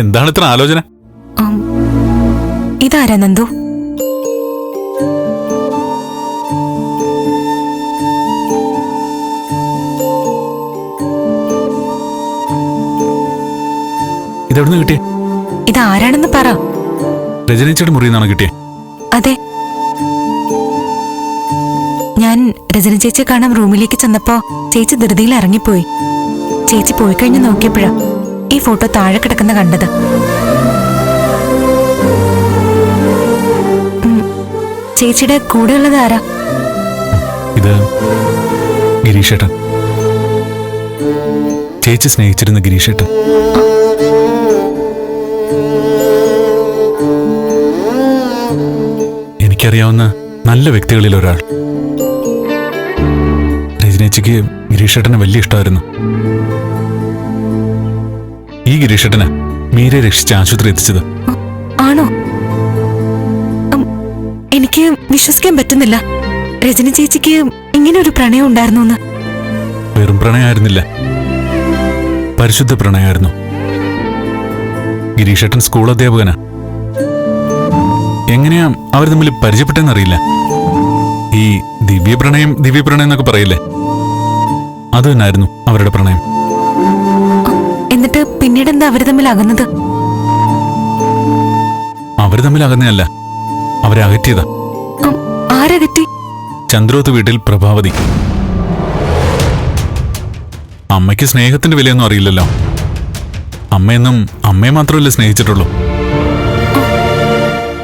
എന്താണ് ഇത്ര ആലോചന? ഇതാരാ നന്ദു? ഇതെവിടുന്ന് കിട്ടിയ? ഇത് ആരാണെന്ന് പറ. രജനീച്ചയുടെ മുറിയിൽ നിന്നാണ് കിട്ടിയത് അതെ. ഞാൻ രജന ചേച്ചിയെ കാണാൻ റൂമിലേക്ക് ചെന്നപ്പോ ചേച്ചി ധൃതിയിൽ ഇറങ്ങിപ്പോയി. ചേച്ചി പോയി കഴിഞ്ഞ് നോക്കിയപ്പോഴാ. ഈ ഫോട്ടോ താഴെ കിടക്കുന്ന കണ്ടത്. ചേച്ചിയുടെ കൂടെയുള്ളത് ആരാ? ഇത് ഗിരീഷേട്ടൻ. ചേച്ചി സ്നേഹിച്ചിരുന്ന ഗിരീഷേട്ടൻ. എനിക്കറിയാവുന്ന നല്ല വ്യക്തികളിൽ ഒരാൾ. രജനേച്ചിക്ക് ഗിരീഷേട്ടനെ വലിയ ഇഷ്ടമായിരുന്നു. ഗിരീഷേട്ടന് മീരെ രക്ഷിച്ച് ആശുപത്രി എത്തിച്ചത്. ആണോ? എനിക്ക് വിശ്വസിക്കാൻ പറ്റുന്നില്ല. രജനി ചേച്ചിക്ക് ഇങ്ങനെ ഒരു പ്രണയം ഉണ്ടായിരുന്നു എന്ന് വെറും പ്രണയമായിരുന്നില്ല. പരിശുദ്ധ പ്രണയമായിരുന്നു. ഗിരീഷേട്ടൻ സ്കൂൾ അധ്യാപകനാ. എങ്ങനെയാ അവർ തമ്മിൽ പരിചയപ്പെട്ടെന്നറിയില്ല. ഈ ദിവ്യ പ്രണയം ദിവ്യ പ്രണയം എന്നൊക്കെ പറയില്ലേ? അത് തന്നെയായിരുന്നു അവരുടെ പ്രണയം. എന്നിട്ട് പിന്നീട് എന്താ അവർ തമ്മിൽ അകന്നത് അവർ തമ്മിൽ അകന്നെയല്ല അവരെ അകറ്റിയതാ. ആരകറ്റി ചന്ദ്രോത്ത് വീട്ടിൽ പ്രഭാവതി. അമ്മയ്ക്ക് സ്നേഹത്തിന്റെ വിലയൊന്നും അറിയില്ലല്ലോ. അമ്മയെന്നും അമ്മയെ മാത്രമല്ലേ സ്നേഹിച്ചിട്ടുള്ളൂ.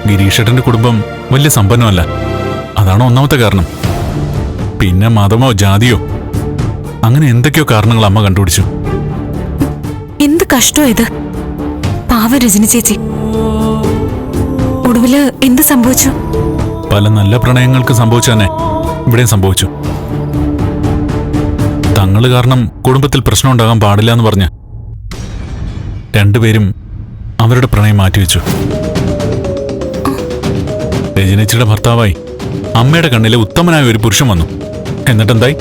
ഗിരീഷേട്ടന്റെ കുടുംബം വലിയ സമ്പന്നമല്ല. അതാണ് ഒന്നാമത്തെ കാരണം. പിന്നെ മതമോ ജാതിയോ? അങ്ങനെ എന്തൊക്കെയോ കാരണങ്ങൾ അമ്മ കണ്ടുപിടിച്ചു. എന്ത് കഷ്ടോ ഇത്? പാവ രജനി ചേച്ചി. ഒടുവിൽ എന്ത് സംഭവിച്ചു? പല നല്ല പ്രണയങ്ങൾക്ക് സംഭവിച്ചു തന്നെ. ഇവിടെയും സംഭവിച്ചു. തങ്ങൾ കാരണം കുടുംബത്തിൽ പ്രശ്നം ഉണ്ടാകാൻ പാടില്ല എന്ന് പറഞ്ഞ് രണ്ടുപേരും അവരുടെ പ്രണയം മാറ്റിവെച്ചു. രജനിച്ചിയുടെ ഭർത്താവായി അമ്മയുടെ കണ്ണിലെ ഉത്തമനായ ഒരു പുരുഷൻ വന്നു. എന്നിട്ടെന്തായി?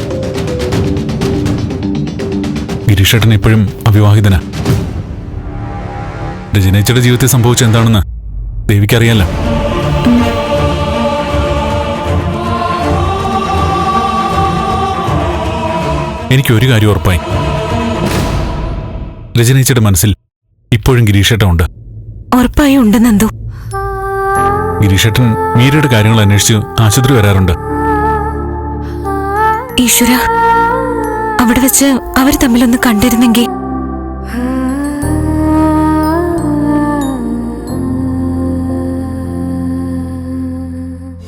ഗിരീഷേട്ടൻ ഇപ്പോഴും അവിവാഹിതനാ. രജനേച്ചിയുടെ ജീവിതത്തിൽ സംഭവിച്ച എന്താണെന്ന് ദേവിക്കറിയാലോ. എനിക്ക് ഒരു കാര്യം ഉറപ്പായി. രജനേച്ചയുടെ മനസ്സിൽ ഇപ്പോഴും ഗിരീഷേട്ടൻ ഉണ്ട് ഉറപ്പായി ഉണ്ട് നന്ദു. ഗിരീഷേട്ടൻ മീരയുടെ കാര്യങ്ങൾ അന്വേഷിച്ച് ആശുപത്രി വരാറുണ്ട്. ഈശ്വര അവിടെ വെച്ച് അവർ തമ്മിലൊന്ന് കണ്ടിരുന്നെങ്കിൽ